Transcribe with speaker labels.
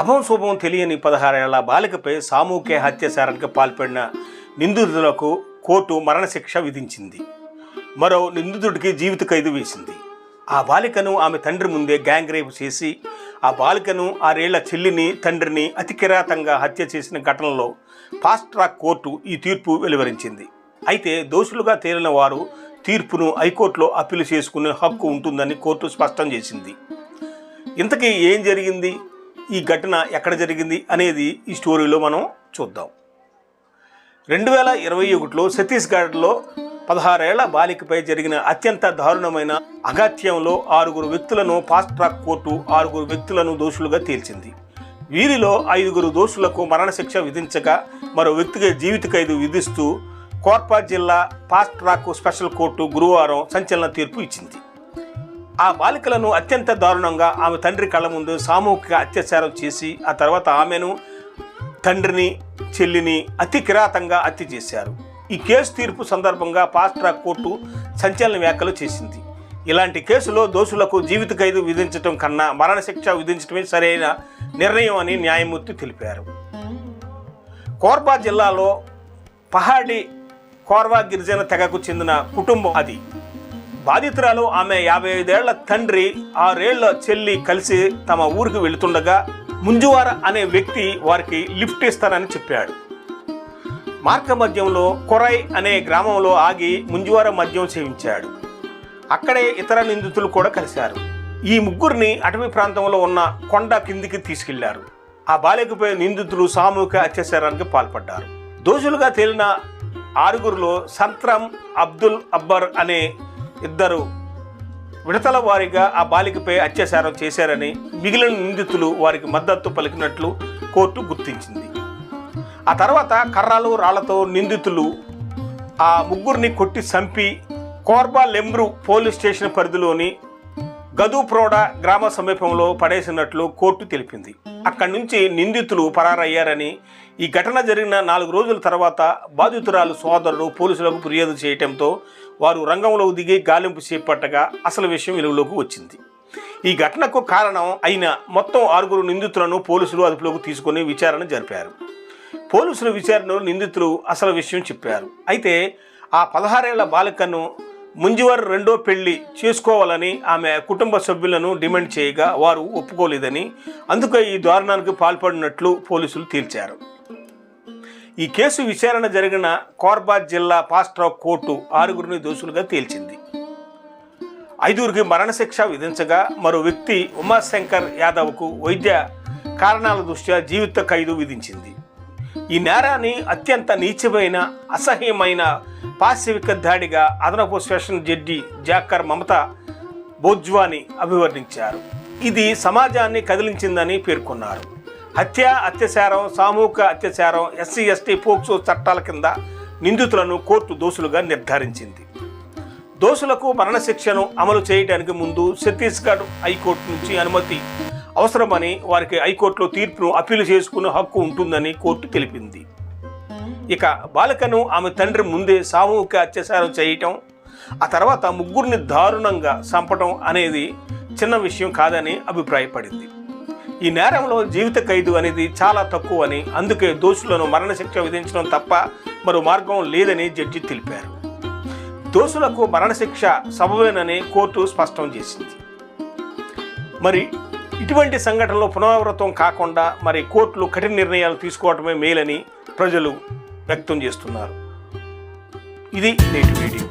Speaker 1: అభం శుభం తెలియని పదహారేళ్ళ బాలికపై సామూహిక హత్యాచారానికి పాల్పడిన నిందితులకు కోర్టు మరణశిక్ష విధించింది. మరో నిందితుడికి జీవిత ఖైదు వేసింది. ఆ బాలికను ఆమె తండ్రి ముందే గ్యాంగ్ రేపు చేసి ఆ బాలికను ఆరేళ్ళ చెల్లిని తండ్రిని అతి కిరాతంగా హత్య చేసిన ఘటనలో ఫాస్ట్ ట్రాక్ కోర్టు ఈ తీర్పు వెలువరించింది. అయితే దోషులుగా తేలిన వారు తీర్పును హైకోర్టులో అప్పీలు చేసుకునే హక్కు ఉంటుందని కోర్టు స్పష్టం చేసింది. ఇంతకీ ఏం జరిగింది? ఈ ఘటన ఎక్కడ జరిగింది అనేది ఈ స్టోరీలో మనం చూద్దాం. రెండు వేల ఇరవై ఒకటిలో ఛత్తీస్గఢ్లో పదహారేళ్ళ బాలికపై జరిగిన అత్యంత దారుణమైన అగత్యంలో ఆరుగురు వ్యక్తులను ఫాస్ట్ ట్రాక్ కోర్టు ఆరుగురు వ్యక్తులను దోషులుగా తేల్చింది. వీరిలో ఐదుగురు దోషులకు మరణశిక్ష విధించగా మరో వ్యక్తికి జీవిత ఖైదు విధిస్తూ కోర్పా జిల్లా ఫాస్ట్ ట్రాక్ స్పెషల్ కోర్టు గురువారం సంచలన తీర్పు ఇచ్చింది. ఆ బాలికలను అత్యంత దారుణంగా ఆమె తండ్రి కళ్ళ ముందు సామూహిక అత్యాచారం చేసి ఆ తర్వాత ఆమెను తండ్రిని చెల్లిని అతి కిరాతంగా హత్య చేశారు. ఈ కేసు తీర్పు సందర్భంగా ఫాస్ట్ ట్రాక్ కోర్టు సంచలన వ్యాఖ్యలు చేసింది. ఇలాంటి కేసులో దోషులకు జీవిత ఖైదు విధించడం కన్నా మరణశిక్ష విధించడమే సరైన నిర్ణయం అని న్యాయమూర్తి తెలిపారు. కోర్బా జిల్లాలో పహాడి కోర్వా గిరిజన తెగకు చెందిన కుటుంబం అది. బాధితురాలు ఆమె యాభై ఐదేళ్ళ తండ్రి ఆరేళ్ళ చెల్లి కలిసి తమ ఊరికి వెళుతుండగా ముంజువార అనే వ్యక్తి వారికి లిఫ్ట్ ఇస్తానని చెప్పాడు. మార్గ మధ్యంలో కొరై అనే గ్రామంలో ఆగి ముంజువార మద్యం సేవించాడు. అక్కడే ఇతర నిందితులు కూడా కలిశారు. ఈ ముగ్గురిని అటవీ ప్రాంతంలో ఉన్న కొండ కిందికి తీసుకెళ్ళారు. ఆ బాలికపై నిందితులు సామూహిక అత్యాచారానికి పాల్పడ్డారు. దోషులుగా తేలిన ఆరుగురులో సంత్రం అబ్దుల్ అబ్బర్ అనే ఇద్దరు విడతల వారీగా ఆ బాలికపై అత్యాచారం చేశారని మిగిలిన నిందితులు వారికి మద్దతు పలికినట్లు కోర్టు గుర్తించింది. ఆ తర్వాత కర్రలు రాళ్ళతో నిందితులు ఆ ముగ్గురిని కొట్టి చంపి కోర్బా లెమ్రు పోలీస్ స్టేషన్ పరిధిలోని గదుప్రోడ గ్రామ సమీపంలో పడేసినట్లు కోర్టు తెలిపింది. అక్కడి నుంచి నిందితులు పరారయ్యారని ఈ ఘటన జరిగిన నాలుగు రోజుల తర్వాత బాధితురాలు సోదరుడు పోలీసులకు ఫిర్యాదు చేయటంతో వారు రంగంలో దిగి గాలింపు చేపట్టగా అసలు విషయం వెలుగులోకి వచ్చింది. ఈ ఘటనకు కారణం అయిన మొత్తం ఆరుగురు నిందితులను పోలీసులు అదుపులోకి తీసుకొని విచారణ జరిపారు. పోలీసుల విచారణలో నిందితులు అసలు విషయం చెప్పారు. అయితే ఆ పదహారేళ్ళ బాలికను ముంజువర్ రెండో పెళ్ళి చేసుకోవాలని ఆమె కుటుంబ సభ్యులను డిమాండ్ చేయగా వారు ఒప్పుకోలేదని అందుకే ఈ దారుణానికి పాల్పడినట్లు పోలీసులు తేల్చారు. ఈ కేసు విచారణ జరిగిన కోర్బా జిల్లా పాస్ట్రా కోర్టు ఆరుగురిని దోషులుగా తేల్చింది. ఐదుగురికి మరణశిక్ష విధించగా మరో వ్యక్తి ఉమాశంకర్ యాదవ్కు వైద్య కారణాల దృష్ట్యా జీవిత ఖైదు విధించింది. ఈ నేరాన్ని అత్యంత నీచమైన అసహ్యమైన పాశవిక దాడిగా అదనపు సెషన్ జడ్జి జాకర్ మమత బోజ్వాని అభివర్ణించారు. ఇది సమాజాన్ని కదిలించిందని పేర్కొన్నారు. హత్య అత్యాచారం సామూహిక అత్యాచారం ఎస్సీ ఎస్టీ పోక్సో చట్టాల కింద నిందితులను కోర్టు దోషులుగా నిర్ధారించింది. దోషులకు మరణశిక్షను అమలు చేయడానికి ముందు ఛత్తీస్గఢ్ హైకోర్టు నుంచి అనుమతి అవసరమని వారికి హైకోర్టులో తీర్పును అప్పీలు చేసుకునే హక్కు ఉంటుందని కోర్టు తెలిపింది. ఇక బాలికను ఆమె తండ్రి ముందే సామూహిక అత్యాచారం చేయటం ఆ తర్వాత ముగ్గురిని దారుణంగా చంపటం అనేది చిన్న విషయం కాదని అభిప్రాయపడింది. ఈ నేరంలో జీవిత ఖైదు అనేది చాలా తక్కువ అని అందుకే దోషులను మరణశిక్ష విధించడం తప్ప మరో మార్గం లేదని జడ్జి తెలిపారు. దోషులకు మరణశిక్ష సబవేనని కోర్టు స్పష్టం చేసింది. మరి ఇటువంటి సంఘటనలు పునరావృతం కాకుండా మరి కోర్టులు కఠిన నిర్ణయాలు తీసుకోవటమే మేలని ప్రజలు వ్యక్తం చేస్తున్నారు. ఇది నేటి వీడియో